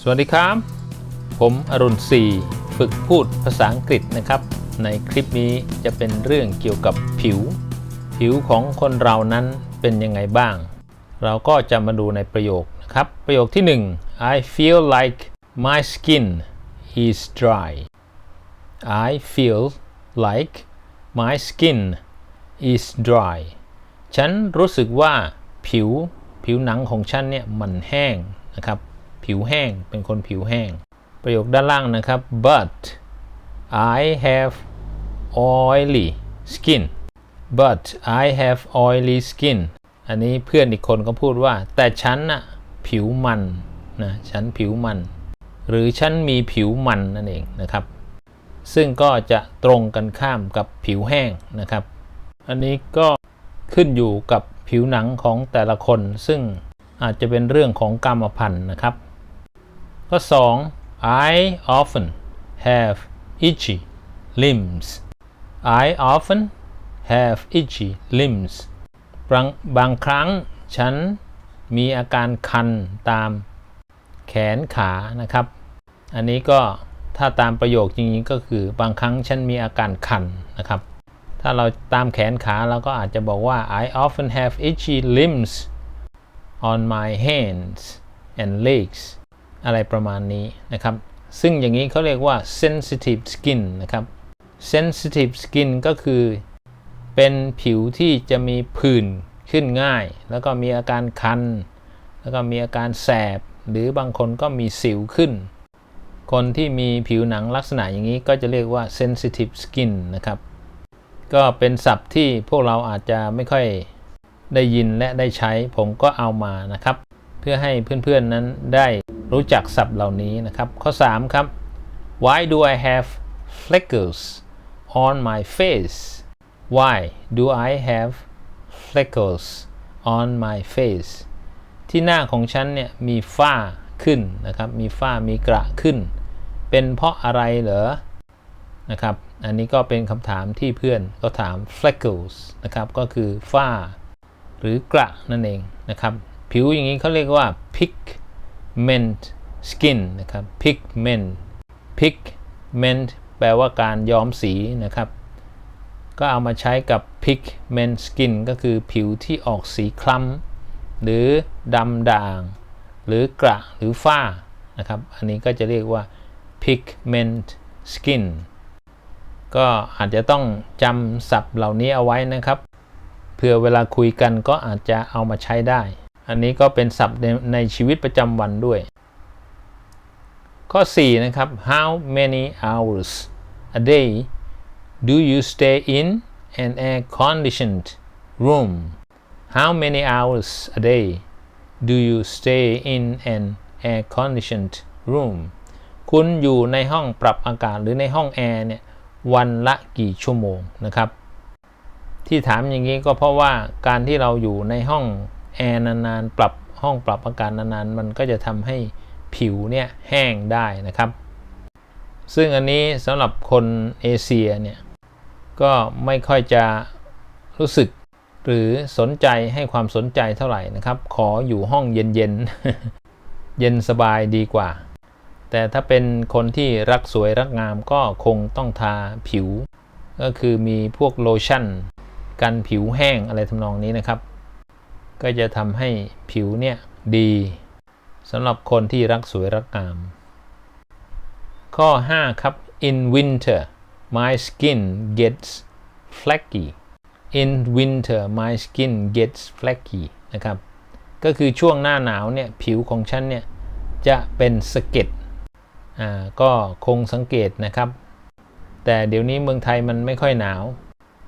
สวัสดีครับ ผมอรุณศรีฝึกพูดภาษาอังกฤษนะครับ ในคลิปนี้จะเป็นเรื่องเกี่ยวกับผิว ผิวของคนเรานั้นเป็นยังไงบ้าง เราก็จะมาดูในประโยคนะครับ ประโยคที่ 1 I feel like my skin is dry I feel like my skin is dry ฉันรู้สึกว่าผิว ผิวหนังของฉันเนี่ยมันแห้งนะครับ ผิวแห้งเป็นคนผิวแห้ง ประโยคด้านล่างนะครับ but I have oily skin but I have oily skin อันนี้เพื่อนอีกคนก็พูดว่า แต่ฉันน่ะผิวมันนะฉันผิวมัน หรือฉันมีผิวมันนั่นเองนะครับ ซึ่งก็จะตรงกันข้ามกับผิวแห้งนะครับ อันนี้ก็ขึ้นอยู่กับ ผิวหนังของแต่ละคน ซึ่งอาจจะเป็นเรื่องของกรรมพันธุ์นะครับ ข้อ 2 I often have itchy limbs I often have itchy limbs บางบางครั้งฉันมีอาการคันตามแขนขานะครับ อันนี้ก็ถ้าตามประโยคจริงๆก็คือบางครั้งฉันมีอาการคันนะครับ ถ้าเราตามแขนขาเราก็อาจจะบอกว่า I often have itchy limbs on my hands and legs อะไรประมาณนี้นะครับ ซึ่งอย่างนี้เขาเรียกว่า sensitive skin นะครับ sensitive skin ก็คือเป็นผิวที่จะมีผื่นขึ้นง่าย แล้วก็มีอาการคัน แล้วก็มีอาการแสบ หรือบางคนก็มีสิวขึ้น คนที่มีผิวหนังลักษณะอย่างนี้ก็จะเรียกว่า sensitive skin นะครับ ก็เป็นศัพท์ที่พวกเราอาจจะไม่ค่อยได้ยินและได้ใช้ผมก็เอามานะครับ เพื่อให้เพื่อนๆนั้นได้รู้จักศัพท์เหล่านี้นะครับ ข้อ 3 ครับ Why do I have freckles on my face Why do I have freckles on my face ที่หน้าของฉันเนี่ยมีฝ้าขึ้นนะครับ มีฝ้ามีกระขึ้น เป็นเพราะอะไรเหรอนะครับ อันนี้ก็เป็นคำถามที่เพื่อนก็ถาม freckles นะครับก็คือฝ้า หรือกระนั่นเองนะครับ ผิวอย่างนี้เขาเรียกว่า pigment skin นะครับ pigment pigment แปลว่าการย้อมสีนะครับ ก็เอามาใช้กับ pigment skin ก็คือผิวที่ออกสีคล้ำหรือดำด่าง หรือกระหรือฝ้านะครับ อันนี้ก็จะเรียกว่า pigment skin ก็อาจจะต้องจำศัพท์เหล่านี้เอาไว้นะครับ เพื่อเวลาคุยกันก็อาจจะเอามาใช้ได้ อันนี้ก็เป็นศัพท์ในในชีวิตประจำวันด้วย ข้อ 4 นะครับ how many hours a day do you stay in an air conditioned room how many hours a day do you stay in an air conditioned room คุณอยู่ในห้องปรับอากาศหรือในห้องแอร์เนี่ย วันละกี่ชั่วโมงนะครับ ที่ถามอย่างนี้ก็เพราะว่าการที่เราอยู่ในห้องแอร์นานๆปรับห้องปรับอากาศนานๆ มันก็จะทำให้ผิวเนี่ยแห้งได้นะครับ ซึ่งอันนี้สำหรับคนเอเชียเนี่ยก็ไม่ค่อยจะรู้สึกหรือสนใจให้ความสนใจเท่าไหร่นะครับ ขออยู่ห้องเย็นๆ เย็นสบายดีกว่า แต่ถ้าเป็นคนที่รักสวยรักงามก็คงต้องทาผิว ก็คือมีพวกโลชั่น กันผิวแห้งอะไรทำนองนี้นะครับ ก็จะทำให้ผิวเนี่ยดีสำหรับคนที่รักสวยรักงาม ข้อ 5 ครับ in winter my skin gets flaky in winter my skin gets flaky นะครับ ก็คือช่วงหน้าหนาวเนี่ย ผิวของฉันเนี่ย จะเป็นสะเก็ด อ่าก็คงสังเกตนะครับ แต่เดี๋ยวนี้เมืองไทยมันไม่ค่อยหนาว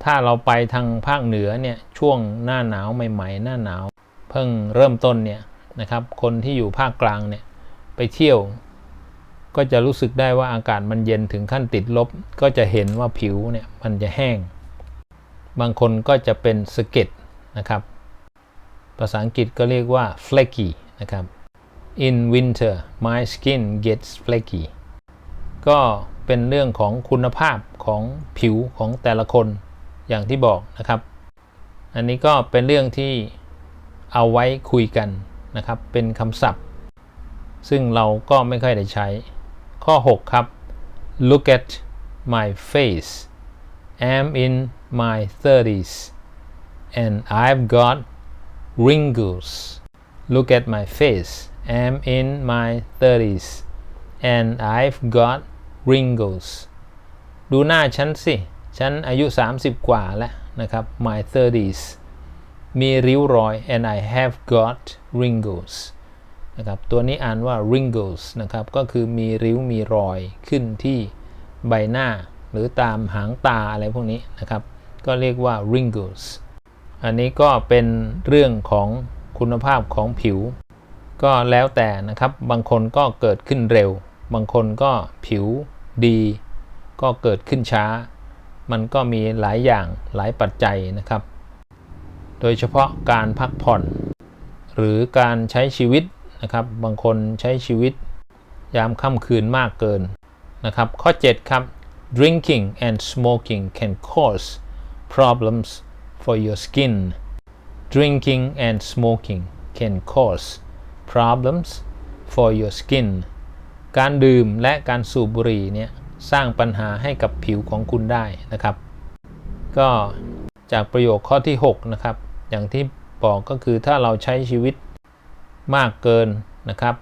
ถ้าเราไปทางภาคเหนือเนี่ยช่วงหน้าหนาวใหม่ ๆ หน้าหนาว เพิ่งเริ่มต้นเนี่ยนะครับ คนที่อยู่ภาคกลางเนี่ยไปเที่ยว ก็จะรู้สึกได้ว่าอากาศมันเย็นถึงขั้นติดลบ ก็จะเห็นว่าผิวเนี่ยมันจะแห้ง บางคนก็จะเป็นสะเก็ดนะครับ ภาษาอังกฤษก็เรียกว่า flaky นะครับ in winter my skin gets flaky ก็เป็นเรื่องของคุณภาพของผิวของแต่ละคนอย่างที่บอกนะครับ อันนี้ก็เป็นเรื่องที่เอาไว้คุยกันนะครับ เป็นคำศัพท์ ซึ่งเราก็ไม่ค่อยได้ใช้ ข้อ 6 ครับ look at my face I'm in my 30s and I've got wrinkles look at my face I'm in my 30s and I've got wrinkles ดูหน้าฉันสิ ฉันอายุ 30 กว่าแล้วนะครับ my 30s มีริ้วรอย and I have got wrinkles นะครับ ตัวนี้อ่านว่า wrinkles นะครับ ก็คือมีริ้วมีรอยขึ้นที่ใบหน้า หรือตามหางตาอะไรพวกนี้นะครับ ก็เรียกว่า wrinkles อันนี้ก็เป็นเรื่องของคุณภาพของผิว ก็แล้วแต่นะครับ บางคนก็เกิดขึ้นเร็ว บางคนก็ผิวดี ก็เกิดขึ้นช้า มันก็มีหลายอย่างหลายปัจจัยนะครับ โดยเฉพาะการพักผ่อน หรือการใช้ชีวิตนะครับ บางคนใช้ชีวิตยามค่ำคืนมากเกินนะครับ ข้อ 7 ครับ drinking and smoking can cause problems for your skin drinking and smoking can cause problems for your skin การดื่มและการสูบบุหรี่เนี่ยสร้างปัญหาให้กับผิวของคุณได้นะครับ ก็จากประโยคข้อที่ 6 นะครับ อย่างที่บอกก็คือถ้าเราใช้ชีวิตมากเกินนะครับ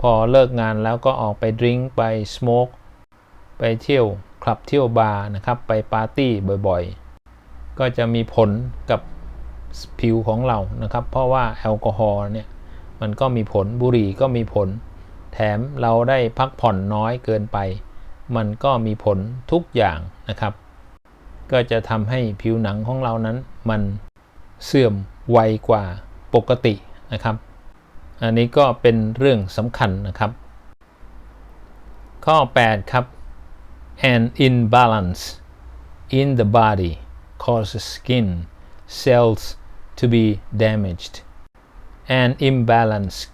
พอเลิกงานแล้วก็ออกไปดื่มไปสโมกไปเที่ยวคลับเที่ยวบาร์นะครับ ไปปาร์ตี้บ่อยๆ ก็จะมีผลกับผิวของเรานะครับ เพราะว่าแอลกอฮอล์เนี่ย มันก็มีผลบุหรี่ก็มีผล แถมเราได้พักผ่อนน้อยเกินไป มันก็มีผลทุกอย่างนะครับ ก็จะทำให้ผิวหนังของเรานั้น มันเสื่อมไวกว่าปกตินะครับ อันนี้ก็เป็นเรื่องสำคัญนะครับ ข้อ 8 ครับ an imbalance in the body causes skin cells to be damaged an imbalance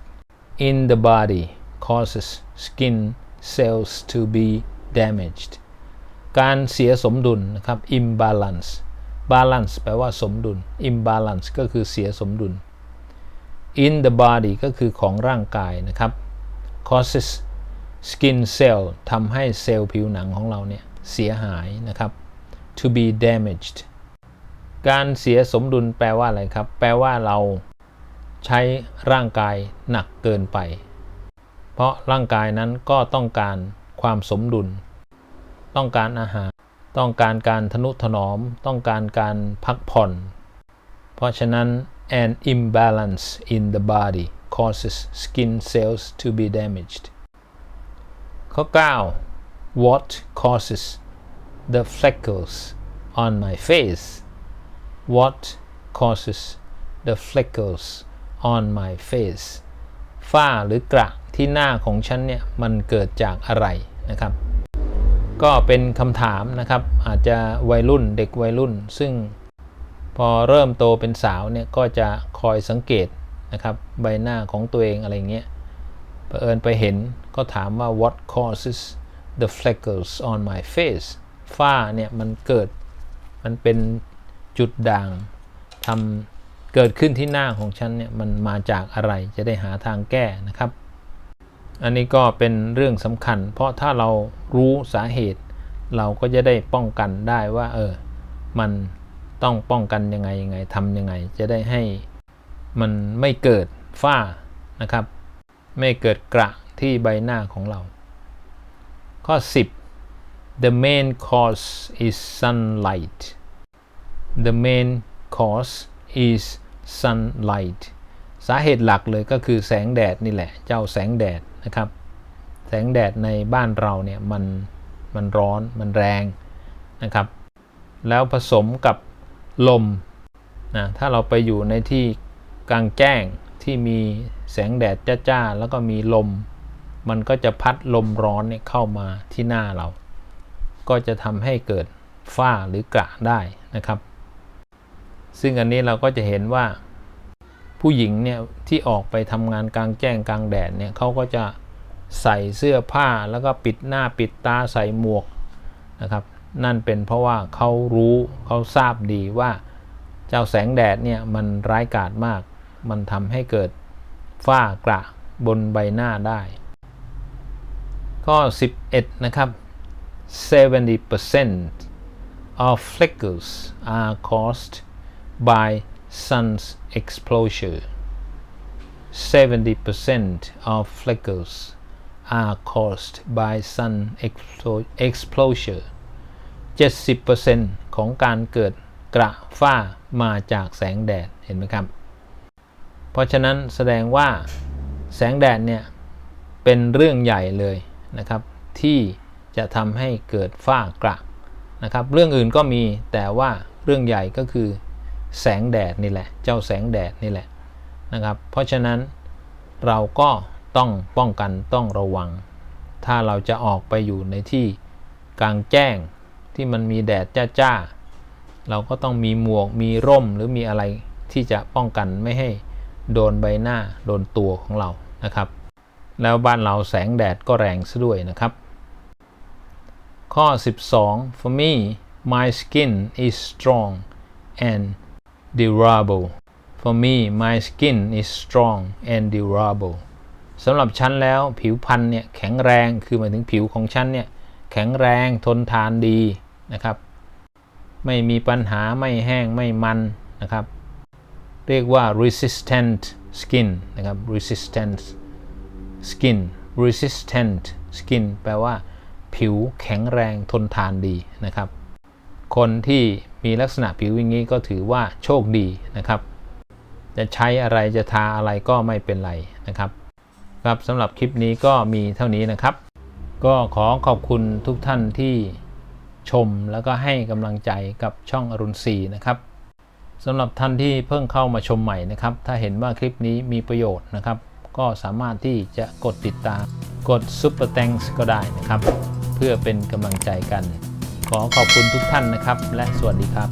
in the body causes skin cells to be damaged การเสียสมดุลนะครับ imbalance balance แปลว่าสมดุล imbalance ก็คือเสียสมดุล in the body ก็คือของร่างกายนะครับ causes skin cell ทำให้เซลล์ผิวหนังของเราเนี่ยเสียหายนะครับ to be damaged การเสียสมดุลแปลว่าอะไรครับ แปลว่าเรา ใช้ร่างกายหนักเกินไป เพราะร่างกายนั้นก็ต้องการความสมดุล ต้องการอาหาร ต้องการการทนุถนอม ต้องการการพักผ่อน เพราะฉะนั้น an imbalance in the body causes skin cells to be damaged ข้อ 9 what causes the freckles on my face what causes the freckles on my face ฝ้าหรือกระที่หน้าของฉันเนี่ยมันเกิดจากอะไรนะครับ ก็เป็นคำถามนะครับอาจจะวัยรุ่นเด็กวัยรุ่น ซึ่งพอเริ่มโตเป็นสาวเนี่ยก็จะคอยสังเกตนะครับใบหน้าของตัวเองอะไรเงี้ยเผอิญไปเห็นก็ถามว่า what causes the freckles on my face ฝ้าเนี่ยมันเกิดมันเป็นจุดด่างทำ เกิดขึ้นที่หน้าของฉันเนี่ยมันมาจากอะไรจะได้หาทางแก้นะครับ อันนี้ก็เป็นเรื่องสำคัญ เพราะถ้าเรารู้สาเหตุ เราก็จะได้ป้องกันได้ว่าเออมันต้องป้องกันยังไงยังไงทำยังไง จะได้ให้มันไม่เกิดฝ้านะครับ ไม่เกิดกระที่ใบหน้าของเรา ข้อ 10 the main cause is sunlight the main cause is sunlight สาเหตุหลักเลยก็คือแสงแดดนี่แหละ เจ้าแสงแดดนะครับ แสงแดดในบ้านเราเนี่ยมันมันร้อนมันแรงนะครับ แล้วผสมกับลมนะถ้าเราไปอยู่ในที่กลางแจ้งที่มีแสงแดดจ้าๆแล้วก็มีลม มันก็จะพัดลมร้อนเนี่ยเข้ามาที่หน้าเรา ก็จะทำให้เกิดฝ้าหรือกระได้นะครับ ซึ่งอันนี้เราก็จะเห็นว่าผู้หญิงเนี่ยที่ออกไปทำงานกลางแจ้งกลางแดดเนี่ยเขาก็จะใส่เสื้อผ้าแล้วก็ปิดหน้าปิดตาใส่หมวกนะครับ นั่นเป็นเพราะว่าเขารู้เขาทราบดีว่าเจ้าแสงแดดเนี่ยมันร้ายกาจมาก มันทำให้เกิดฝ้ากระบนใบหน้าได้ ข้อ 11 นะครับ 70% of freckles are caused by sun's exposure 70% of freckles are caused by sun expo- exposure 70%ของการเกิดกระฝ้ามาจากแสงแดดเห็นไหมครับ เพราะฉะนั้นแสดงว่าแสงแดดเนี่ยเป็นเรื่องใหญ่เลยนะครับ ที่จะทำให้เกิดฝ้ากระนะครับ เรื่องอื่นก็มีแต่ว่าเรื่องใหญ่ก็คือ แสงแดดนี่แหละ เจ้าแสงแดดนี่แหละนะครับ เพราะฉะนั้นเราก็ต้องป้องกันต้องระวัง ถ้าเราจะออกไปอยู่ในที่กลางแจ้งที่มันมีแดดจ้าๆ เราก็ต้องมีหมวกมีร่มหรือมีอะไรที่จะป้องกันไม่ให้โดนใบหน้าโดนตัวของเรานะครับ แล้วบ้านเราแสงแดดก็แรงซะด้วยนะครับ ข้อ 12 for me my skin is strong and durable for me my skin is strong and durable สำหรับฉันแล้วผิวพรรณเนี่ยแข็งแรงคือหมายถึงผิวของฉันเนี่ยแข็งแรงทนทานดีนะครับ ไม่มีปัญหาไม่แห้งไม่มันนะครับ เรียกว่า resistant skin นะครับ resistant skin resistant skin แปลว่า ผิวแข็งแรงทนทานดีนะครับ คนที่ มีลักษณะผิวอย่างนี้ก็ถือว่าโชคดีนะครับ จะใช้อะไรจะทาอะไรก็ไม่เป็นไรนะครับครับสำหรับคลิปนี้ก็มีเท่านี้นะครับ ก็ขอขอบคุณทุกท่านที่ชมแล้วก็ให้กำลังใจกับช่องอรุณศรีนะครับสำหรับท่านที่เพิ่งเข้ามาชมใหม่นะครับ ถ้าเห็นว่าคลิปนี้มีประโยชน์นะครับ ก็สามารถที่จะกดติดตาม กด Super Thanks ก็ได้นะครับ เพื่อเป็นกำลังใจกัน ขอขอบคุณทุกท่านนะครับ และสวัสดีครับ